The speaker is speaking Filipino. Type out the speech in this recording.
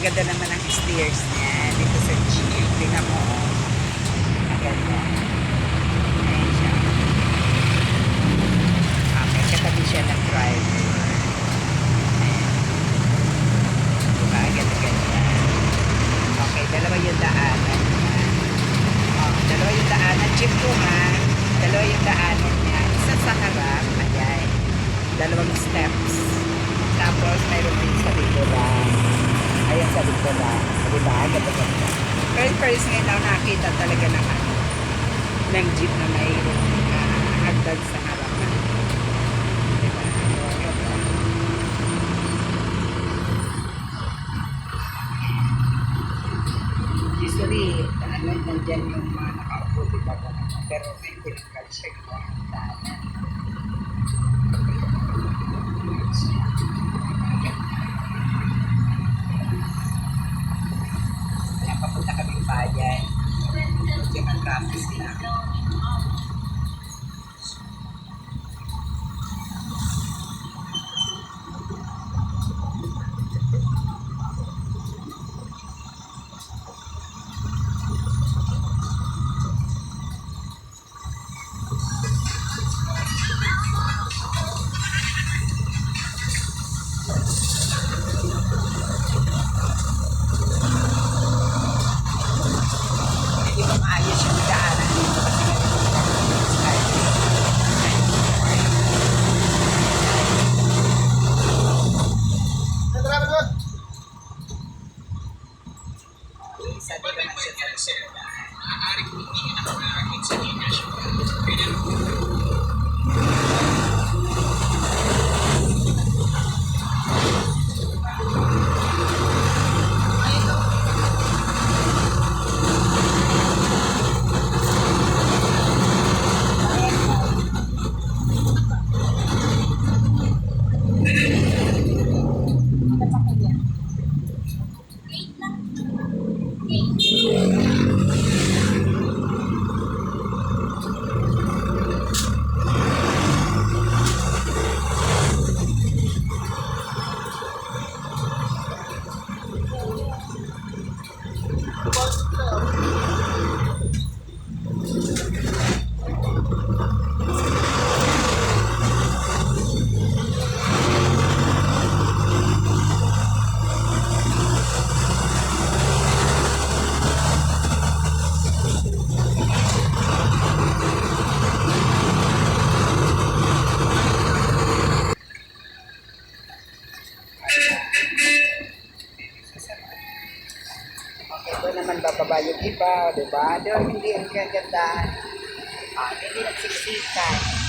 Ang ganda naman ang stairs niya dito sa Jeep. Tingnan mo. oh. Ang ganda. Ayan siya. Okay, katabi siya ng driver. Ayan. Diba? Ganda ganda. Okay, dalawa yung daanan niya. Oh, dalawa yung daanan. Jeep ko ha. Dalawa yung daanan niya. Isa sa harap. Ayan. Dalawang steps. Tapos mayroon din sa likuran. Ayan sa likuran. Diba? Ganda ganda. Pero first ngayon ako nakita talaga ng ano, ng jeep na mayroon uh, hagdan sa harapan. Diba? Usually, ano, nandyan yung mga nakaupo, diba? Pero may tinanggal siya yung mga hagdanan. Kaya Diyan ang Isa din naman sa sumunod. Okay, bababa yung iba, di ba? Doon hindi ang kagandahan. Ah, hindi nagsiksikan.